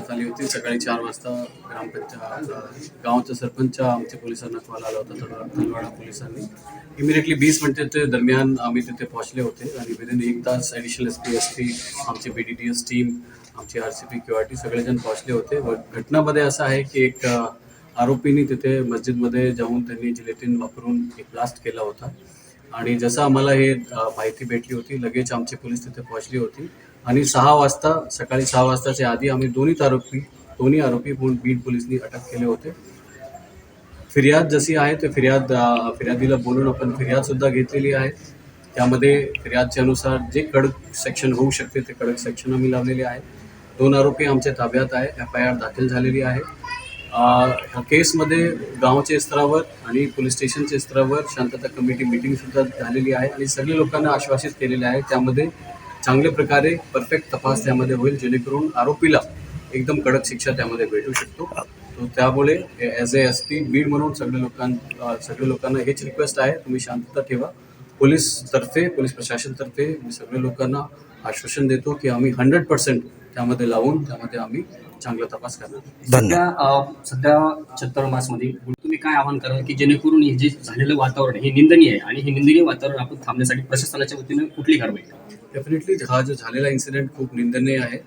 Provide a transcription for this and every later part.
करण्यात आली होती. सकाळी चार वाजता ग्रामपंचायत गावच्या सरपंच आमच्या पोलिसांना कॉल आला होता तलवाडा तलवाडा पोलिसांनी. इमिडिएटली वीस मिनिटाच्या दरम्यान आम्ही तिथे पोहोचले होते आणि विदिन एक तास additional S P S T आमची B D T S team आमची R C P Q R T सगळेजण पोहोचले होते. व घटनामध्ये असं आहे की एक आरोपींनी तिथे मस्जिदमध्ये जाऊन त्यांनी जिलेटिन वापरून एक ब्लास्ट केला होता. आणि जसं आम्हाला हे माहिती भेटली होती लगेच आमचे पोलीस तिथे पोहोचली होती. आणि सहा वाजता सकाळी सहा वाजताच्या आधी आम्ही दोन्ही आरोपी दोन्ही आरोपी म्हणून बीड पोलिसनी अटक केले होते. फिर्याद जशी आहे ते फिर्याद फिर्यादीला बोलून आपण फिर्यादसुद्धा घेतलेली आहे. त्यामध्ये फिर्यादच्या अनुसार जे कडक सेक्शन होऊ शकते ते कडक सेक्शन आम्ही लावलेले आहे. दोन आरोपी आमच्या ताब्यात आहे एफ आय आर दाखल झालेली आहे. केसमध्ये गावच्या स्तरावर आणि पोलीस स्टेशनच्या स्तरावर शांतता कमिटी मिटिंगसुद्धा झालेली आहे आणि सगळे लोकांना आश्वासित केलेले आहे. त्यामध्ये चांगल्या प्रकारे परफेक्ट तपास त्यामध्ये होईल जेणेकरून आरोपीला एकदम कडक शिक्षा त्यामध्ये भेटू शकतो. त्यामुळे as A S P Beed म्हणून सगळे लोकां सगळ्या लोकांना हेच रिक्वेस्ट आहे तुम्ही शांतता ठेवा. पोलीस तर्फे पोलीस प्रशासनतर्फे मी सगळ्या लोकांना आश्वासन देतो की आम्ही हंड्रेड पर्सेंट त्यामध्ये लावून त्यामध्ये आम्ही चांगला तपास करणार. सध्या सध्या छत्तरमासमध्ये तुम्ही काय आवाहन कराल की जेणेकरून हे जे झालेलं वातावरण हे निंदनीय आहे आणि हे निंदनीय वातावरण आपण थांबण्यासाठी प्रशासनाच्या वतीनं कुठली कारवाई डेफिनेटली हा जो झालेला इन्सिडेंट खूप निंदनीय आहे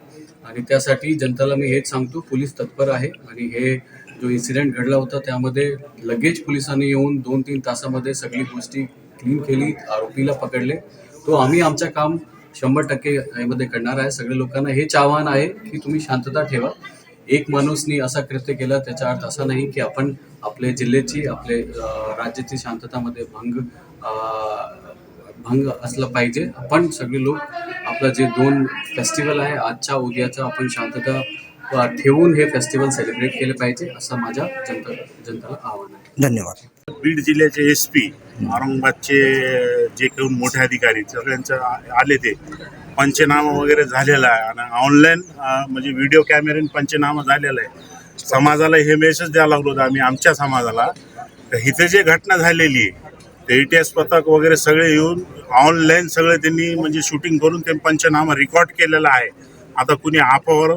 आणि त्यासाठी जनताला मी हेच सांगतो पोलीस तत्पर आहे आणि हे जो इन्सिडेंट घडला होता त्यामध्ये लगेच पोलिसांनी येऊन दोन तीन तासामध्ये सगळी गोष्टी क्लीन केली आरोपीला पकडले. तो आम्ही आमचं काम शंभर टक्के यामध्ये करणार आहे. सगळ्या लोकांना हेच आव्हान आहे की तुम्ही शांतता ठेवा. एक माणूसनी असा कृत्य केला त्याचा अर्थ असा नाही की आपण आपल्या जिल्ह्याची आपले राज्याची शांततामध्ये भंग भंग असला पाहिजे. आपण सगळे लोक आपलं जे दोन फेस्टिवल आहे आजच्या उद्याचा आपण शांतता ठेवून हे फेस्टिवल सेलिब्रेट केले पाहिजे असं माझ्या जनता जनताला आव्हान आहे. धन्यवाद. बीड जिल्ह्याचे एस पी औरंगाबादचे जे काही मोठे अधिकारी सगळ्यांचं आले ते. पंचनामा वगैरे झालेला आहे. आणि ऑनलाईन म्हणजे व्हिडिओ कॅमेऱ्याने पंचनामा झालेला आहे. समाजाला हे मेसेज द्यायला लागलो होतो आम्ही आमच्या समाजाला. तर इथे जे घटना झालेली आहे ते इतिहास पथक वगैरे सगळे येऊन ऑनलाईन सगळे त्यांनी म्हणजे शूटिंग करून ते पंचनामा रेकॉर्ड केलेला आहे. आता कुणी आपावर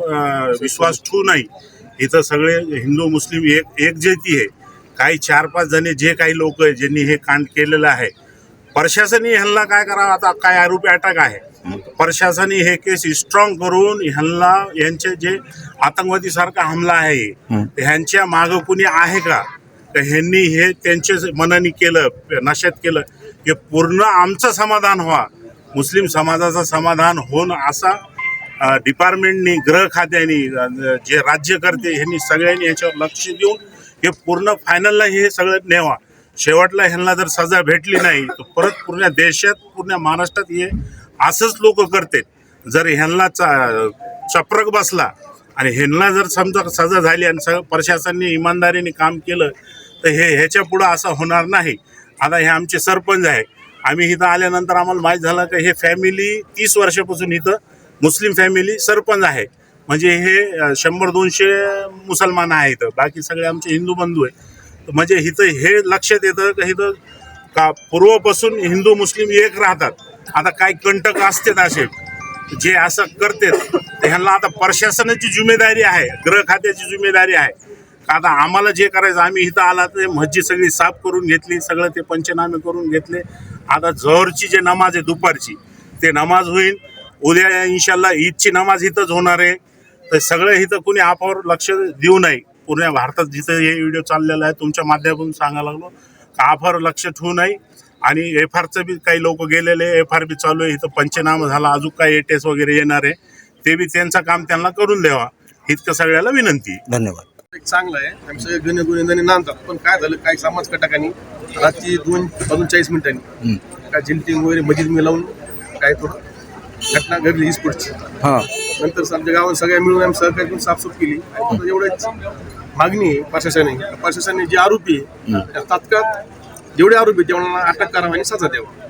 विश्वास ठेवू नाही. इथं सगळे हिंदू मुस्लिम एक एकजेती आहे. काही चार पाच जणे जे काही लोक आहे ज्यांनी हे कांड केलेलं आहे प्रशासनाने ह्यांना काय करावं? आता काय आरोपी अटक आहे? प्रशासनाने हे केस स्ट्रॉंग करून ह्यांना यांचे जे आतंकवादी सारखा हमला आहे ह्यांच्या मागं कुणी आहे का? तर ह्यांनी हे त्यांचे मनाने केलं नशेत केलं हे पूर्ण आमचं समाधान व्हा. मुस्लिम समाजाचं समाधान होऊन असा डिपार्टमेंटनी गृह खात्याने जे राज्यकर्ते ह्यांनी सगळ्यांनी ह्याच्यावर लक्ष देऊन हे पूर्ण फायनलला हे सगळं नेवा शेवटला ह्यांना जर सजा भेटली नाही तर परत पूर्ण देशात पूर्ण महाराष्ट्रात हे असंच लोक करते. जर ह्यांना चा चप्रक बसला आणि ह्यांना जर समजा सजा झाली आणि सगळं प्रशासनाने इमानदारीने काम केलं तर हे ह्याच्या पुढं असं होणार नाही. आता हे आमचे सरपंच आहे. आम्ही इथं आल्यानंतर आम्हाला माहीत झालं की हे फॅमिली तीस वर्षापासून इथं मुस्लिम फॅमिली सरपंच आहे. म्हणजे हे शंभर दोनशे मुसलमान आहेत. बाकी सगळे आमचे हिंदू बंधू आहे म्हणजे इथं हे लक्षात येतं की इथं का पूर्वपासून हिंदू मुस्लिम एक राहतात? आता काय कंटक असतात असे जे असं करतात ह्यांना आता प्रशासनाची जिम्मेदारी आहे गृह खात्याची जिम्मेदारी आहे. का आता आम्हाला जे करायचं आम्ही इथं आला ते मस्जिद सगळी साफ करून घेतली सगळं ते पंचनामे करून घेतले. आता जहरची जे नमाज आहे दुपारची ते नमाज होईल. उद्या इन्शाल्ला ईदची नमाज इथंच होणार आहे. तर सगळं इथं कुणी आपावर लक्ष देऊ नये. पूर्ण भारतात जिथं हे व्हिडिओ चाललेला आहे तुमच्या माध्यमातून सांगायला लागलो का आफावर लक्ष ठेवू नये. आणि एफ आरचं बी काही लोक गेलेले एफ आर बी चालू आहे इथं पंचनामा झाला अजून काही एटेस वगैरे येणार आहे ते बी त्यांचं काम त्यांना करून द्यावा. इतकं सगळ्याला विनंती. धन्यवाद. एक चांगलं आहे. आम्ही सगळे गणे गुन्हेगारी नांदतात. पण काय झालं काही समाज कटाकानी रात्री दोन वाजून चाळीस मिनिटांनी काय जिल्टिंग वगैरे मजीद मिळवून काय थोडं घटना घडली ही स्पोर्टची हां. नंतर आमच्या गावात सगळ्या मिळून आम्ही सहकार्य करून साफसूफ केली. आणि एवढंच. मागणी आहे प्रशासनाने. प्रशासनाने जे आरोपी आहे त्या तात्काळ जेवढे आरोपी आहेत तेवढ्यांना अटक करावी आणि सजा द्यावा.